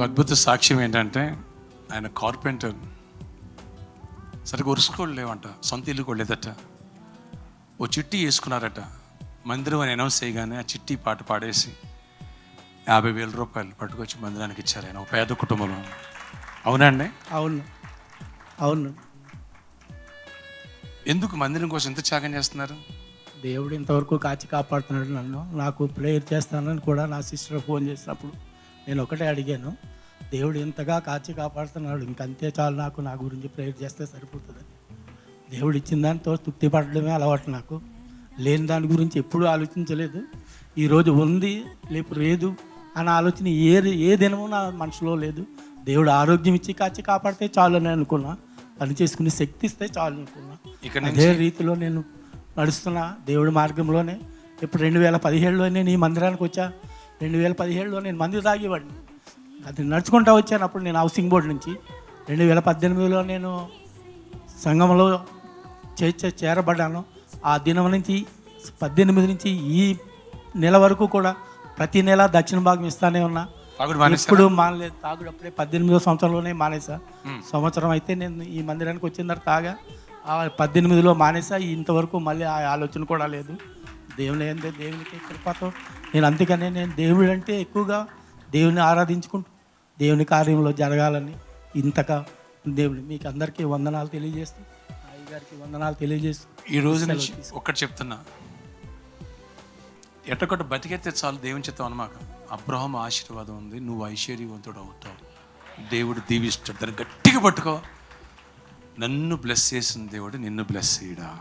ఒక అద్భుత సాక్ష్యం ఏంటంటే ఆయన కార్పెంటర్. సరిగ్గా ఉరుసుకోళ్ళు లేవంట సొంత ఇల్లు కూడా లేదట. ఓ చిట్టి వేసుకున్నారట. మందిరం అని అనౌన్స్ చేయగానే ఆ చిట్టి పాట పాడేసి యాభై వేల రూపాయలు పట్టుకొచ్చి మందిరానికి ఇచ్చారు ఆయన ఒక పేద కుటుంబంలో. అవునా అండి? అవును. అవును. ఎందుకు మందిరం కోసం ఎంత త్యాగం చేస్తున్నారు? దేవుడు ఇంతవరకు కాచి కాపాడుతున్నాడు నన్ను. నాకు ప్రేయర్ చేస్తానని కూడా నా సిస్టర్ ఫోన్ చేసినప్పుడు నేను ఒకటే అడిగాను. దేవుడు ఇంతగా కాచి కాపాడుతున్నాడు. ఇంకంతే చాలు నాకు నా గురించి ప్రేయర్ చేస్తే సరిపోతుంది దేవుడు ఇచ్చిన దాంతో తృప్తి పడడమే అలవాటు నాకు. లేని దాని గురించి ఎప్పుడూ ఆలోచించలేదు. ఈరోజు ఉంది లేపు లేదు అన్న ఆలోచన ఏ ఏ దినము నా మనసులో లేదు. దేవుడు ఆరోగ్యం ఇచ్చి కాచి కాపాడితే చాలు అని అనుకున్నా. పని చేసుకునే శక్తి ఇస్తే చాలు అనుకున్నా. ఇక్కడ అదే రీతిలో నేను నడుస్తున్నా దేవుడి మార్గంలోనే ఇప్పుడు రెండు వేల పదిహేడులో నేను ఈ మందిరానికి వచ్చా. రెండు వేల పదిహేడులో నేను మందు తాగేవాడిని. అది నడుచుకుంటూ వచ్చాను. అప్పుడు నేను హౌసింగ్ బోర్డు నుంచి రెండు వేల పద్దెనిమిదిలో నేను సంఘంలో చే చే- చేరబడ్డాను. ఆ దినం నుంచి పద్దెనిమిది నుంచి ఈ నెల వరకు కూడా ప్రతి నెల దక్షిణ భాగం ఇస్తానే ఉన్నా? ఇప్పుడు మానలేదు. తాగుడు అప్పుడే పద్దెనిమిదో సంవత్సరంలోనే మానేసా సంవత్సరం అయితే నేను ఈ మందిరానికి వచ్చిన తర్వాత తాగా ఆ పద్దెనిమిదిలో మానేసా ఇంతవరకు మళ్ళీ ఆ ఆలోచన కూడా లేదు. దేవుని ఏందే దేవునికి కృపతో నేను అందుకనే నేను దేవుడు అంటే ఎక్కువగా దేవుని ఆరాధించుకుంటూ దేవుని కార్యంలో జరగాలని ఇంతగా దేవుని మీకు అందరికీ వందనాలు తెలియజేస్తూ అయ్య గారికి వందనాలు తెలియజేస్తూ ఈ రోజు నుంచి ఒక్కటి చెప్తున్నా. ఎట్టకొట్ట బతికెత్తే చాలు దేవుని చిత్తం అనమాక అబ్రహం ఆశీర్వాదం ఉంది నువ్వు ఐశ్వర్యవంతుడు అవుతావు. దేవుడు దీవిస్తాడు. దాన్ని గట్టిగా పట్టుకో. నన్ను బ్లెస్ చేసిన దేవుడు నిన్ను బ్లెస్ చేయడా?